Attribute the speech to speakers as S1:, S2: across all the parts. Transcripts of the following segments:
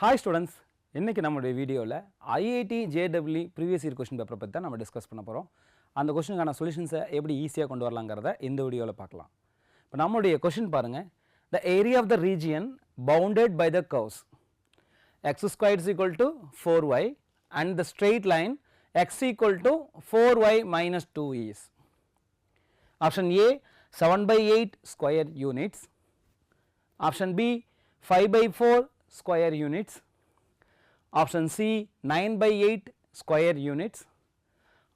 S1: Hi students இன்றைக்கி நம்மளுடைய வீடியோவில் IIT JW previous year question பேப்பரை பற்றி தான் நம்ம டிஸ்கஸ் பண்ண போகிறோம் அந்த கொஷினுக்கான சொல்யூஷன்ஸை எப்படி ஈஸியாக கொண்டு வரலாங்கிறத இந்த வீடியோவில் பார்க்கலாம். இப்போ நம்மளுடைய கொஷின் பாருங்கள் the area of the region bounded by the curves x x squared is equal to 4y and the straight line x equal to 4y minus 2 e is. Option A 7 by 8 square units. Option B 5 by 4 square units. Option C 9 by 8 square units.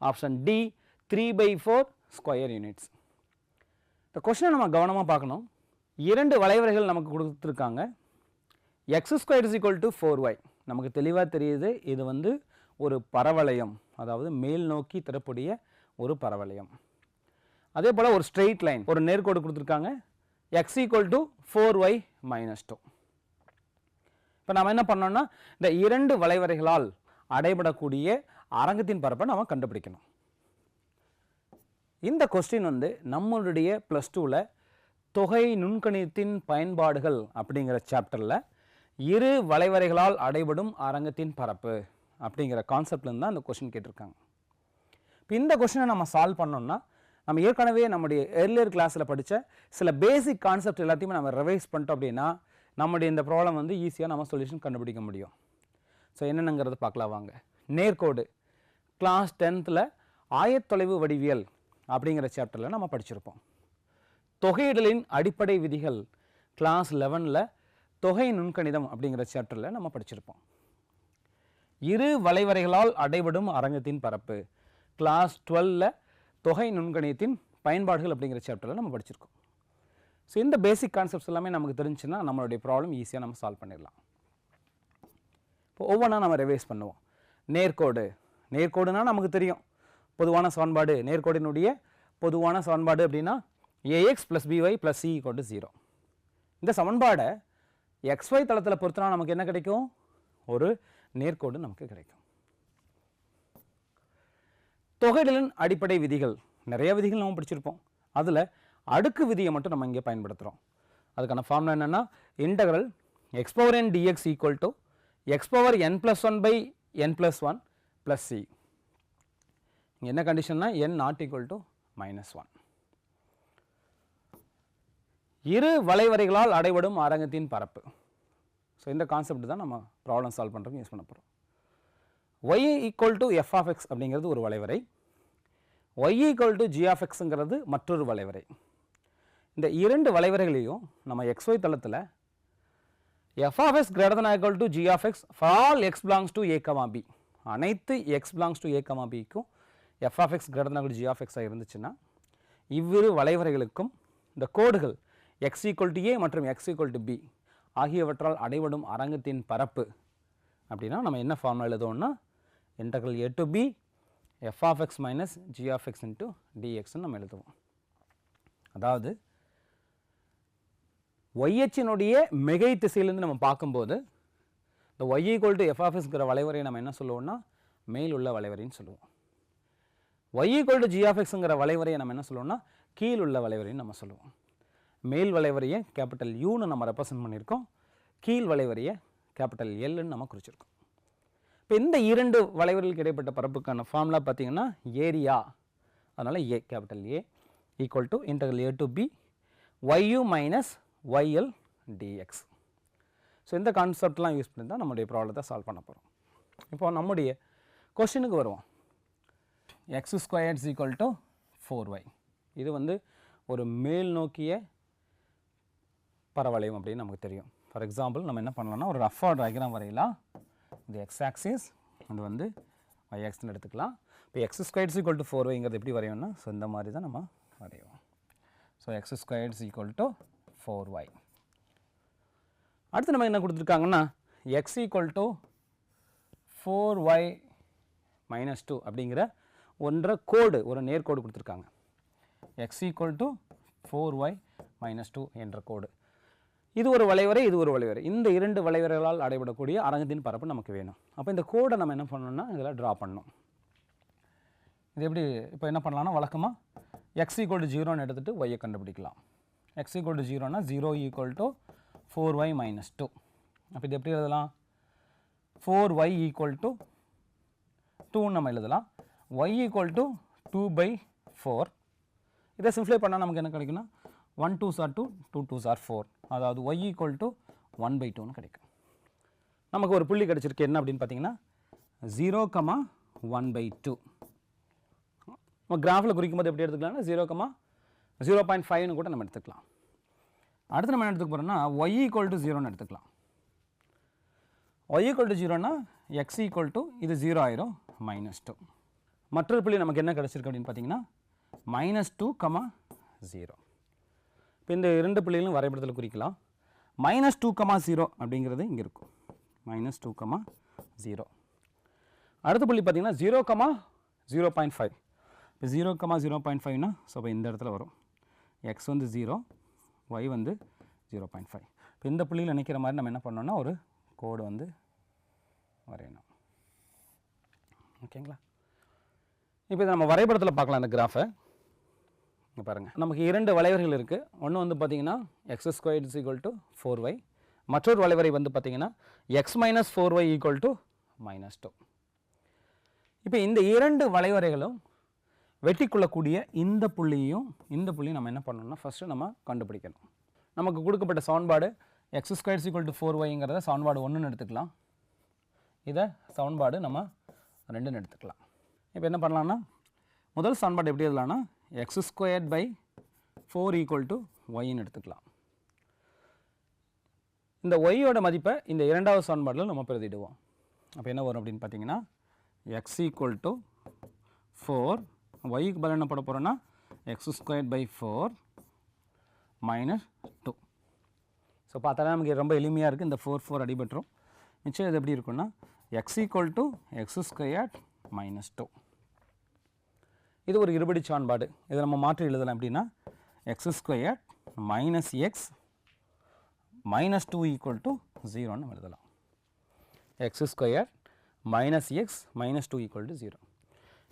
S1: Option D 3 by 4 square units. இந்த கொஸ்டினை நம்ம கவனமாக பார்க்கணும். இரண்டு வளைவரைகள் நமக்கு கொடுத்துருக்காங்க. X square is equal to four y நமக்கு தெளிவாக தெரியுது இது வந்து ஒரு பரவளையம். அதாவது மேல் நோக்கி தரக்கூடிய ஒரு பரவளையம். அதே போல் ஒரு ஸ்ட்ரெயிட் லைன் ஒரு நேர்கோடு கொடுத்துருக்காங்க. X equal to four y minus two இப்போ நம்ம என்ன பண்ணோம்னா இந்த இரண்டு வளைவரைகளால் அடைபடக்கூடிய அரங்கத்தின் பரப்பை நம்ம கண்டுபிடிக்கணும். இந்த கொஸ்டின் வந்து நம்மளுடைய ப்ளஸ் டூவில் தொகை நுண்கணிதத்தின் பயன்பாடுகள் அப்படிங்கிற சாப்டரில் இரு வளைவரைகளால் அடைபடும் அரங்கத்தின் பரப்பு அப்படிங்கிற கான்செப்ட்லேருந்து தான் அந்த கொஸ்டின் கேட்டிருக்காங்க. இப்போ இந்த கொஸ்டினை நம்ம சால்வ் பண்ணோம்னா நம்ம ஏற்கனவே நம்முடைய எர்லியர் கிளாஸில் படித்த சில பேசிக் கான்செப்ட் எல்லாத்தையுமே நம்ம ரிவைஸ் பண்ணிட்டோம் அப்படின்னா நம்முடைய இந்த ப்ராப்ளம் வந்து ஈஸியாக நம்ம சொல்யூஷன் கண்டுபிடிக்க முடியும். ஸோ என்னென்னங்கிறத பார்க்கலாம் வாங்க. நேர்கோடு. கிளாஸ் டென்த்தில் ஆயத்தொலைவு வடிவியல் அப்படிங்கிற சாப்டரில் நம்ம படிச்சிருப்போம். தொகையிடலின் அடிப்படை விதிகள். கிளாஸ் லெவனில் தொகை நுண்கணிதம் அப்படிங்கிற சாப்டரில் நம்ம படிச்சிருப்போம். இரு வளைவரைகளால் அடைபடும் அரங்கத்தின் பரப்பு. கிளாஸ் டுவெல்லில் தொகை நுண்கணியத்தின் பயன்பாடுகள் அப்படிங்கிற சாப்டரில் நம்ம படிச்சிருக்கோம். ஸோ இந்த பேசிக் கான்செப்ட்ஸ் எல்லாமே நமக்கு தெரிஞ்சுன்னா நம்மளுடைய ப்ராப்ளம் ஈஸியாக நம்ம சால்வ் பண்ணிடலாம். இப்போ ஒவ்வொன்றா நம்ம ரிவைஸ் பண்ணுவோம். நேர்கோடு. நேர்கோடுனா நமக்கு தெரியும். பொதுவான சமன்பாடு. நேர்கோடினுடைய பொதுவான சமன்பாடு அப்படின்னா a x plus b y plus c கொண்டு ஜீரோ இந்த சமன்பாடை எக்ஸ்ஒய் தளத்தில் பொறுத்தனா நமக்கு என்ன கிடைக்கும்? ஒரு நேர்கோடு நமக்கு கிடைக்கும். தொகைகளின் அடிப்படை விதிகள். நிறைய விதிகள் நம்ம படிச்சிருப்போம். அதில் அடுக்கு விதியை மட்டும் நம்ம இங்கே பயன்படுத்துகிறோம். அதுக்கான ஃபார்முலா என்னென்னா integral x power n d x equal to x power n plus one by n plus one plus c இங்கே என்ன கண்டிஷன்னா n not equal to minus one இரு வளைவரைகளால் அடைபடும் அரங்கத்தின் பரப்பு. ஸோ இந்த கான்செப்ட் தான் நம்ம ப்ராப்ளம் சால்வ் பண்ணுறதுக்கு யூஸ் பண்ண போகிறோம் y equal to f of x அப்படிங்கிறது ஒரு வளைவரை. Y equal to g of எக்ஸுங்கிறது மற்றொரு வளைவரை. இந்த இரண்டு வளைவரைகளையும் நம்ம எக்ஸ்ஒய் தளத்தில் f of x greater than equal to g of x for all x belongs to a comma b அனைத்து x belongs to a comma பிக்கும் f of x greater than g of எக்ஸாக இருந்துச்சுன்னா இவ்விரு வளைவரைகளுக்கும் இந்த கோடுகள் X equal to ஏ மற்றும் X equal to B ஆகியவற்றால் அடைபடும் அரங்கத்தின் பரப்பு. அப்படின்னா நம்ம என்ன ஃபார்முலா எழுதுவோம்னா integral a to b f of x minus g of x into டிஎக்ஸ்னு நம்ம எழுதுவோம். அதாவது ஒய்எச்சினுடைய மிகை திசையிலேருந்து நம்ம பார்க்கும்போது இந்த ஒய் ஈக்குவல் டு எஃப் வளைவரையை நம்ம என்ன சொல்லுவோம்னா மேல் உள்ள வளைவரைன்னு சொல்லுவோம். ஒய் ஈக்குவல் டு ஜிஆஃப்எக்ஸுங்கிற வளைவரையை நம்ம என்ன சொல்லுவோம்னா கீழ் உள்ள வளைவரைன்னு நம்ம சொல்லுவோம். மேல் வளைவரையை கேபிட்டல் யூன்னு நம்ம ரெப்ரசன்ட் பண்ணியிருக்கோம். கீழ் வளைவரையை கேபிட்டல் எல்லுன்னு நம்ம குறிச்சிருக்கோம். இப்போ இந்த இரண்டு வளைவர்களுக்கு இடைப்பட்ட பரப்புக்கான ஃபார்முலா பார்த்தீங்கன்னா ஏரியா. அதனால் A capital A equal to integral a to b y u minus y l dx. So இந்த கான்செப்ட்லாம் யூஸ் பண்ணி தான் நம்முடைய ப்ராப்ளத்தை சால்வ் பண்ண போகிறோம் இப்போ நம்முடைய கொஷினுக்கு வருவோம். X squares equal to four y இது வந்து ஒரு மேல் நோக்கிய பரவளையம் அப்படின்னு நமக்கு தெரியும். ஃபார் எக்ஸாம்பிள் நம்ம என்ன பண்ணலாம்னா ஒரு ரஃபாக டயக்ராம் வரையலாம். இது எக்ஸ் ஆக்சிஸ் அது வந்து ஒய் எடுத்துக்கலாம். இப்போ x squares equal to four ஒய்ங்கிறது எப்படி வரையும்னா ஸோ இந்த மாதிரி தான் நம்ம வரைவோம். So x squares equal to four y அடுத்து நம்ம என்ன கொடுத்துருக்காங்கன்னா x equal to four y minus two அப்படிங்கிற ஒன்றரை கோடு ஒரு நேர்கோடு கொடுத்துருக்காங்க. X equal to four y minus two என்ற கோடு இது ஒரு வளைவரை இது ஒரு வளைவரை. இந்த இரண்டு வளைவரைகளால் அடைபடக்கூடிய அரங்கத்தின் பரப்பு நமக்கு வேணும். அப்போ இந்த கோடை நம்ம என்ன பண்ணணும்னா இதில் ட்ரா பண்ணணும். இது எப்படி இப்போ என்ன பண்ணலாம்னா வழக்கமாக எக்ஸ் ஈக்குவல் டு ஜீரோன்னு எடுத்துகிட்டு ஒய்யை கண்டுபிடிக்கலாம். X equal to ஜீரோனா zero equal to four y minus two அப்போ இது எப்படி எழுதலாம்? ஃபோர் ஒய் ஈக்குவல் டு டூன்னு நம்ம எழுதலாம். Y equal to two by four இதை சிம்ப்ளை பண்ணால் நமக்கு என்ன கிடைக்குன்னா one two sir two two two sir four அதாவது y equal to one by டூன்னு கிடைக்கும். நமக்கு ஒரு புள்ளி கிடச்சிருக்கு. என்ன அப்படின்னு பார்த்தீங்கன்னா zero comma one by two நம்ம கிராஃபில் குறிக்கும் போது எப்படி எடுத்துக்கலாம்னா ஜீரோ கமா ஜீரோ பாயிண்ட் ஃபைவ்னு கூட நம்ம எடுத்துக்கலாம். அடுத்து நம்ம என்ன எடுத்துக்க போகிறோம்னா ஒய் ஈக்குவல் டு ஜீரோன்னு எடுத்துக்கலாம். ஒய் ஈக்குவல் டு ஜீரோனா எக்ஸ் ஈக்குவல் டு இது ஜீரோ ஆயிரும் மைனஸ் டூ மற்றொரு புள்ளி நமக்கு என்ன கிடச்சிருக்கு அப்படின்னு பார்த்தீங்கன்னா மைனஸ் டூ கமா ஜீரோ இப்போ இந்த இரண்டு புள்ளிகளும் வரைபடத்தில் குறிக்கலாம். மைனஸ் டூ கமா ஜீரோ அப்படிங்கிறது இங்கே இருக்கும். மைனஸ் டூ கமா ஜீரோ அடுத்த புள்ளி பார்த்தீங்கன்னா zero comma zero point five இப்போ ஜீரோ கமா ஜீரோ பாயிண்ட் ஃபைவ்னா ஸோ இப்போ இந்த இடத்துல வரும். எக்ஸ் வந்து ஜீரோ ஒய் வந்து ஜீரோ பாயிண்ட் ஃபைவ் இப்போ இந்த புள்ளியில் நிற்கிற மாதிரி நம்ம என்ன பண்ணோன்னா ஒரு கோடு வந்து வரையணும். ஓகேங்களா? இப்போ இதை நம்ம வரைபடத்தில் பார்க்கலாம் இந்த கிராஃபை இங்கே பாருங்கள் நமக்கு இரண்டு வளைவர்கள் இருக்குது ஒன்று வந்து பார்த்தீங்கன்னா x square is equal to four y மற்றொரு வளைவரை வந்து பார்த்தீங்கன்னா x minus four y equal to minus two இப்போ இந்த இரண்டு வளைவரைகளும் வெட்டி கொள்ளக்கூடிய இந்த புள்ளியையும் இந்த புள்ளியும் நம்ம என்ன பண்ணணும்னா ஃபஸ்ட்டு நம்ம கண்டுபிடிக்கணும். நமக்கு கொடுக்கப்பட்ட சவுன்பாடு x square equal to four ஒய்ங்கிறத சவுன்பாடு ஒன்றுன்னு எடுத்துக்கலாம். இதை சவுன்பாடு நம்ம ரெண்டுன்னு எடுத்துக்கலாம். இப்போ என்ன பண்ணலான்னா முதல் சவுன்பாடு எப்படி எழுதலாம்னா x square by four equal to ஒய்ன்னு எடுத்துக்கலாம். இந்த ஒய்யோட மதிப்பை இந்த இரண்டாவது சமன்பாடில் நம்ம பிரதிடுவோம். அப்போ என்ன வரும் அப்படின்னு பார்த்தீங்கன்னா எக்ஸ் ஈக்குவல் டு ஃபோர் ஒய்க்கு பதில் என்ன போட போகிறோன்னா x square by four minus two so பார்த்தாலே நமக்கு ரொம்ப எளிமையாக இருக்குது இந்த ஃபோர் ஃபோர் அடிபட்டுரும். மிச்சம் இது எப்படி இருக்குன்னா x equal to x square minus two இது ஒரு இருபடி சான்பாடு இதை நம்ம மாற்றி எழுதலாம் அப்படின்னா x square minus x minus two equal to ஜீரோன்னு எழுதலாம். X square minus x minus two equal to zero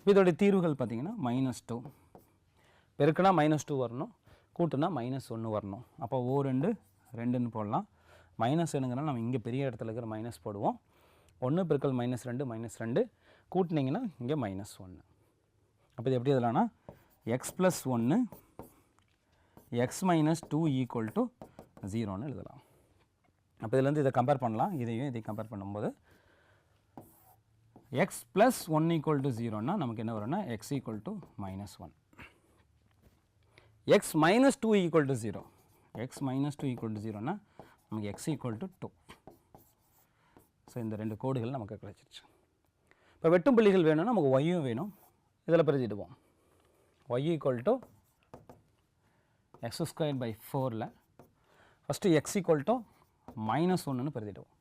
S1: இதோடைய தீர்வுகள் பார்த்திங்கன்னா மைனஸ் டூ பெருக்குனா மைனஸ் டூ வரணும். கூட்டுனா மைனஸ் ஒன்று வரணும். அப்போ ஓ ரெண்டு ரெண்டுன்னு போடலாம். மைனஸ் என்னங்கிறனா நம்ம இங்கே பெரிய இடத்துல இருக்கிற மைனஸ் போடுவோம். ஒன்று பெருக்கல் மைனஸ் ரெண்டு மைனஸ் ரெண்டு. கூட்டினீங்கன்னா இங்கே மைனஸ் ஒன்று அப்போ இது எப்படி எழுதலாம்னா எக்ஸ் ப்ளஸ் ஒன்று x minus two equal to ஜீரோன்னு எழுதலாம். அப்போ இதுலேருந்து இதை கம்பேர் பண்ணலாம். இதையும் இதையும் கம்பேர் பண்ணும்போது x plus one equal to ஜீரோனா நமக்கு என்ன வரும்னா equal to minus minus one x minus two equal to zero x minus two equal to ஜீரோனா நமக்கு x equal to two so இந்த ரெண்டு கோடுகள் நமக்கு கிடைச்சிருச்சு இப்போ வெட்டும் புள்ளிகள் வேணும்னா நமக்கு ஒய்யும் வேணும். இதில் பிரதிடுவோம் y equal to x square by ஃபோரில் first x equal to minus ஒன்றுன்னு பிரதிடுவோம்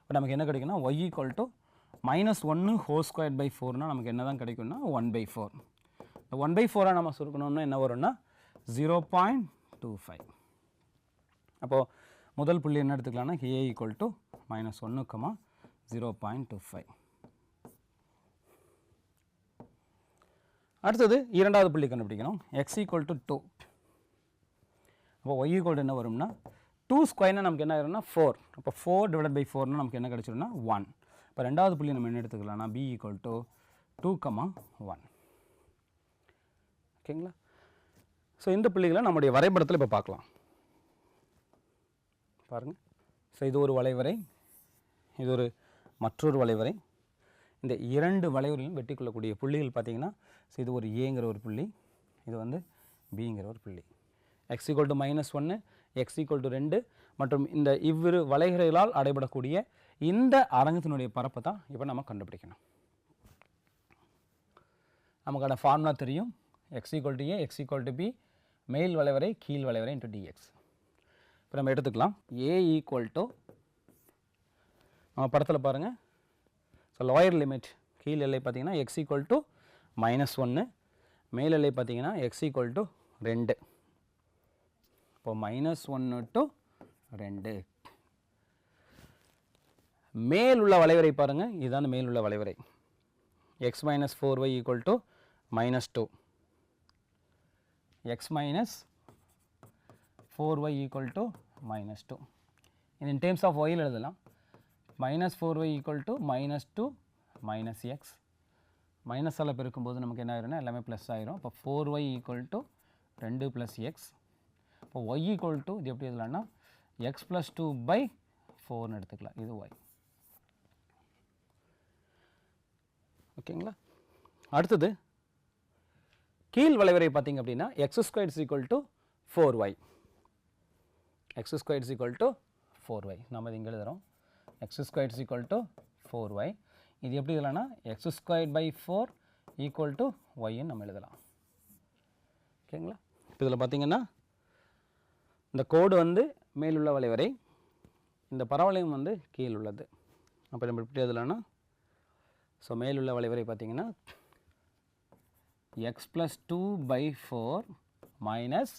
S1: இப்போ நமக்கு என்ன கிடைக்குன்னா ஒய் ஈக்குவல் டு மைனஸ் ஒன்று ஹோல் ஸ்கொயர் பை ஃபோர்னால் நமக்கு என்ன தான் கிடைக்கும்னா ஒன் பை ஃபோர் இந்த ஒன் பை ஃபோராக நம்ம சுருக்கணும்னா என்ன வரும்னா ஜீரோ பாயிண்ட் டூ ஃபைவ் அப்போது முதல் புள்ளி என்ன எடுத்துக்கலாம்னா A equal to minus ஒன்றுக்குமா comma zero point two five அடுத்தது இரண்டாவது புள்ளி கண்டுபிடிக்கணும். எக்ஸ் ஈக்குவல் டு டூ அப்போ ஒய் ஈக்குவல் என்ன வரும்னா டூ ஸ்கொயர்னா நமக்கு என்ன ஆயிரும்னா ஃபோர் அப்போ ஃபோர் டிவைட் பை ஃபோர்னா நமக்கு என்ன கிடைச்சிரும்னா ஒன் இப்போ ரெண்டாவது புள்ளி நம்ம என்ன எடுத்துக்கலாம்னா B equal to two comma one ஓகேங்களா ஸோ இந்த புள்ளிகளை நம்முடைய வரைபடத்தில் இப்போ பார்க்கலாம். பாருங்கள் ஸோ இது ஒரு வளைவரை இது ஒரு மற்றொரு வளைவரை. இந்த இரண்டு வளைவரையும் வெட்டி கொள்ளக்கூடிய புள்ளிகள் பார்த்தீங்கன்னா ஸோ இது ஒரு ஏங்கிற ஒரு புள்ளி இது வந்து பிங்கிற ஒரு புள்ளி. எக்ஸ் ஈக்குவல் டு மைனஸ் ஒன்று எக்ஸ் ஈக்குவல் டு ரெண்டு மற்றும் இந்த இவ்விரு வளைகர்களால் அடைபடக்கூடிய இந்த அரங்கத்தினுடைய பரப்பை தான் இப்போ நம்ம கண்டுபிடிக்கணும். நமக்கான ஃபார்முலா தெரியும். X equal to a x equal to b மேல் வளைவரை கீழ் வளைவரை இன்ட்டு டிஎக்ஸ் இப்போ நம்ம எடுத்துக்கலாம். ஏ ஈக்குவல் டு நம்ம படத்தில் பாருங்கள் ஸோ லோயர் லிமிட் கீழ் எல்லை பார்த்தீங்கன்னா எக்ஸ் ஈக்குவல் டு மைனஸ் ஒன்று மேல் எல்லை பார்த்தீங்கன்னா எக்ஸ் ஈக்குவல் டு ரெண்டு. இப்போ மைனஸ் ஒன்று டு ரெண்டு. மேல் உள்ள வளைவரை பாருங்கள் இதுதான் மேல் உள்ள வளைவரை. X minus four y equal to minus two x minus four y equal to minus two in terms of while எழுதலாம். Minus four y equal to minus two minus x மைனஸால் பெருக்கும்போது நமக்கு என்ன ஆயிரும்னா எல்லாமே ப்ளஸ் ஆயிரும். இப்போ ஃபோர் ஒய் ஈக்குவல் டு ரெண்டு plus X இப்போ ஒய் ஈக்குவல் டு இது எப்படி எழுதலாம்னா எக்ஸ் ப்ளஸ் டூ பை ஃபோர்னு எடுத்துக்கலாம். இது ஒய் ஓகேங்களா? அடுத்தது கீழ் வளைவரை பார்த்தீங்க அப்படின்னா x square equal to four y x square equal to four y நம்ம இது இங்கே எழுதுகிறோம் x square equal to four y இது எப்படி எழுதலாம்னா x square by four equal to ஒய்ன்னு நம்ம எழுதலாம். ஓகேங்களா? இப்போ இதில் பார்த்தீங்கன்னா இந்த கோடு வந்து மேலுள்ள வளைவரை இந்த பரவளையம் வந்து கீழ் உள்ளது அப்போ நம்ம எப்படி எழுதலாம்னா ஸோ மேலுள்ள வளைவரை பார்த்தீங்கன்னா x plus two by four minus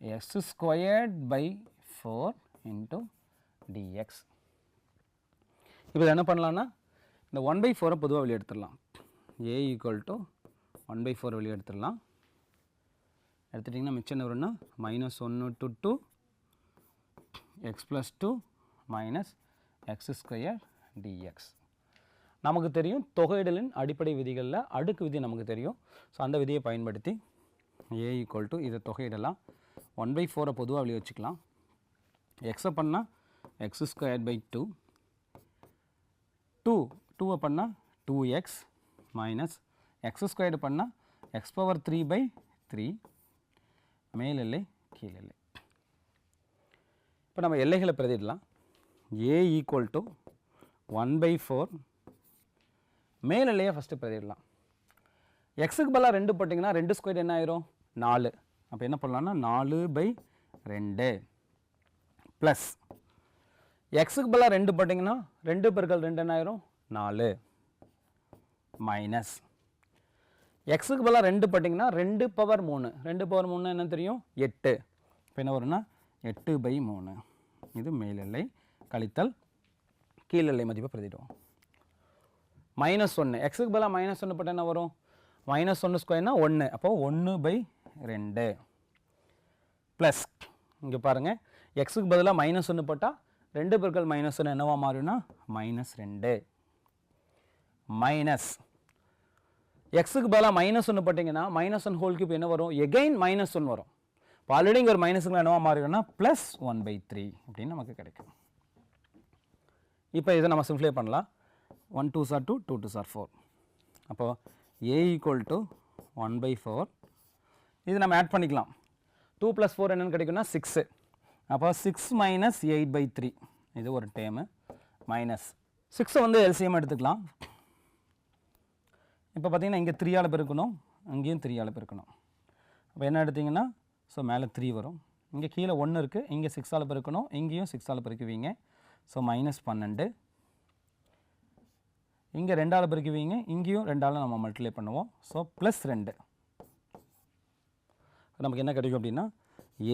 S1: x squared by four into dx இப்போ என்ன பண்ணலான்னா இந்த ஒன் பை ஃபோரை பொதுவாக வெளியே எடுத்துடலாம். A equal to one by four வெளியே எடுத்துடலாம். எடுத்துட்டிங்கன்னா மிச்சம் என்ன வரும்னா மைனஸ் ஒன்று to two x plus two minus x square dx நமக்கு தெரியும் தொகையிடலின் அடிப்படை விதிகளில் அடுக்கு விதி நமக்கு தெரியும். ஸோ அந்த விதியை பயன்படுத்தி ஏ ஈக்குவல் டு இதை தொகையிடலாம். ஒன் பை ஃபோரை பொதுவாக வெளியே வச்சுக்கலாம். எக்ஸை பண்ணால் x square by two two டூவை பண்ணால் two x minus x squared பண்ணால் x power three by three மேல் எல்லை கீழ் எல்லை. இப்போ நம்ம எல்லைகளை பிரதிடலாம் a equal to one by four மேல் ஃபஸ்ட்டு பிரதிடலாம் எக்ஸுக்கு பதிலாக ரெண்டு போட்டிங்கன்னா ரெண்டு ஸ்கொயர் என்ன ஆயிரும்? நாலு. அப்போ என்ன பண்ணலான்னா நாலு பை ரெண்டு. ப்ளஸ் எக்ஸுக்கு பதிலாக ரெண்டு போட்டிங்கன்னா ரெண்டு பெருக்கள் ரெண்டு என்ன ஆயிரும்? நாலு. மைனஸ் எக்ஸுக்கு பதிலாக ரெண்டு போட்டிங்கன்னா ரெண்டு பவர் மூணு. ரெண்டு பவர் மூணு என்ன தெரியும்? எட்டு. இப்போ என்ன வரும்னா எட்டு பை மூணு. இது மேலெல்லை கழித்தல் கீழெல்லை மதிப்பை பிரதிடுவோம் மைனஸ் ஒன்று எக்ஸுக்கு பதிலாக மைனஸ் ஒன்று போட்டால் என்ன வரும்? மைனஸ் ஒன்று ஸ்கொயர்னா ஒன்று அப்போ ஒன்று பை ரெண்டு. ப்ளஸ் இங்கே பாருங்கள் எக்ஸுக்கு பதிலாக மைனஸ் ஒன்று போட்டால் ரெண்டு பெருக்கள் மைனஸ் ஒன்று என்னவா மாறும்னா? மைனஸ் ரெண்டு. மைனஸ் எக்ஸுக்கு பதிலாக மைனஸ் ஒன்று போட்டிங்கன்னா மைனஸ் ஒன் ஹோல் கியூப் என்ன வரும்? எகைன் மைனஸ் ஒன் வரும். இப்போ ஆல்ரெடி இங்கே ஒரு மைனஸுக்கு என்னவா மாறிடும்னா ப்ளஸ் ஒன் பை த்ரீ அப்படின்னு நமக்கு கிடைக்கும். இப்போ இதை நம்ம சிம்ப்ளை பண்ணலாம். One two sir two two two sir four அப்போது a equal to one by four இது நம்ம ஆட் பண்ணிக்கலாம். டூ ப்ளஸ் ஃபோர் என்னென்னு கிடைக்கும்னா சிக்ஸு அப்போ six minus eight by three இது ஒரு டேமு மைனஸ் சிக்ஸை வந்து எல்சிஎம் எடுத்துக்கலாம். இப்போ பார்த்தீங்கன்னா இங்கே த்ரீயால் பெருக்கணும். அங்கேயும் த்ரீயால் பெருக்கணும். அப்போ என்ன எடுத்திங்கன்னா ஸோ மேலே த்ரீ வரும். இங்கே கீழே ஒன்று இருக்குது இங்கே சிக்ஸால் பெருக்கணும். இங்கேயும் சிக்ஸால் பெருக்குவீங்க. ஸோ மைனஸ் பன்னெண்டு. இங்கே ரெண்டால் பெருக்குவீங்க இங்கேயும் ரெண்டால் நம்ம மல்டிப்ளை பண்ணுவோம். ஸோ ப்ளஸ் ரெண்டு. நமக்கு என்ன கிடைக்கும் அப்படின்னா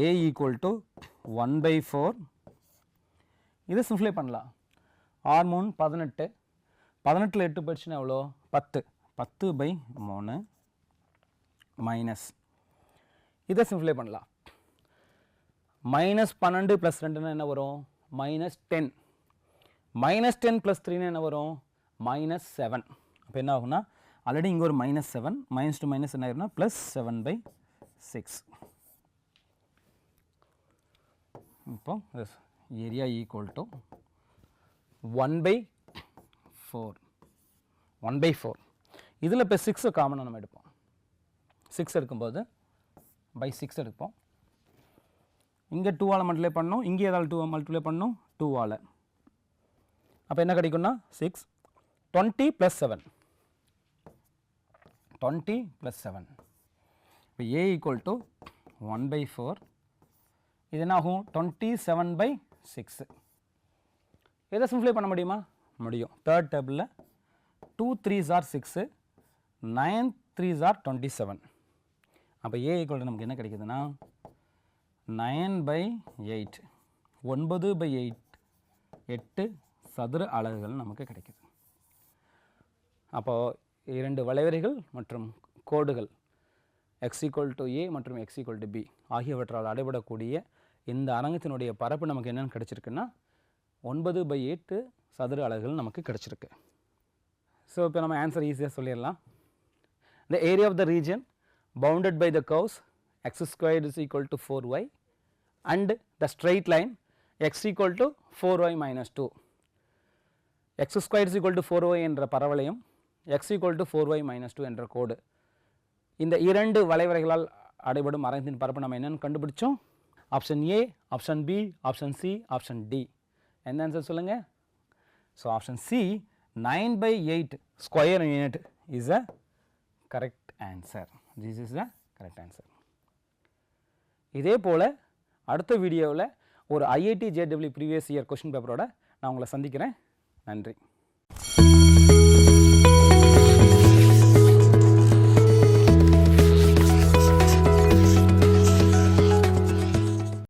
S1: a equal to one by four இதை சிம்ப்ளை பண்ணலாம். ஆறு மூணு பதினெட்டு. பதினெட்டில் எட்டு போயிடுச்சுன்னா எவ்வளோ? பத்து. பத்து பை மூணு மைனஸ் இதை சிம்ப்ளை பண்ணலாம். மைனஸ் பன்னெண்டு ப்ளஸ் ரெண்டுன்னா என்ன வரும்? Minus ten minus ten plus த்ரீனா என்ன வரும்? மைனஸ் செவன் அப்போ என்ன ஆகும்னா ஆல்ரெடி இங்கே ஒரு minus seven minus two minus என்ன ஆயிரும்னா ப்ளஸ் செவன் பை சிக்ஸ் இப்போ area equal to one by four one by four இதில் இப்போ சிக்ஸு காமனாக நம்ம எடுப்போம். சிக்ஸ் எடுக்கும்போது பை சிக்ஸ் எடுப்போம். இங்கே டூவால் மல்டிப்ளை பண்ணோம் இங்கே ஏதாவது டூ மல்டிப்ளை டூ டூவால் அப்போ என்ன கிடைக்கும்னா six twenty plus seven twenty plus seven இப்போ a equal to one by four இது என்ன ஆகும்? டுவெண்ட்டி செவன் பை சிக்ஸு எதை சிம்ப்ளை பண்ண முடியுமா? முடியும். தேர்ட் டேபிளில் two threes are six nine threes are twenty seven அப்போ ஏ ஈக்குவல் நமக்கு என்ன கிடைக்குதுன்னா? நைன் பை எயிட் ஒன்பது பை எயிட் எட்டு சதுர அலகுகள் நமக்கு கிடைக்குது. அப்போது இரண்டு வளைவரைகள் மற்றும் கோடுகள் எக்ஸ் ஈக்குவல் டு ஏ மற்றும் எக்ஸ் ஈக்குவல் டு பி ஆகியவற்றால் அடைபடக்கூடிய இந்த அரங்கத்தினுடைய பரப்பு நமக்கு என்னென்னு கிடச்சிருக்குன்னா ஒன்பது பை எட்டு சதுர அலகுகள் நமக்கு கிடச்சிருக்கு. ஸோ இப்போ நம்ம ஆன்சர் ஈஸியாக சொல்லிடலாம். The area of the region bounded by the curves x square is equal to four y to 4y and the straight line x equal to 4y minus 2 x squared is equal to 4y என்ற பரவலையும் x equal to 4y minus 2 என்ற கோடு. இந்த இரண்டு வளைவரைகளால் அடைபடும் அரங்கத்தின் பரப்பு நம்ம என்னென்னு கண்டுபிடிச்சோம். Option A option B option C option D என்ன ஆன்சர் சொல்லுங்கள் so option C nine by eight square unit is a correct answer this is the correct answer இதே போல் அடுத்த வீடியோவில் ஒரு IIT JW previous year question பேப்பரோட நான் உங்களை சந்திக்கிறேன். நன்றி.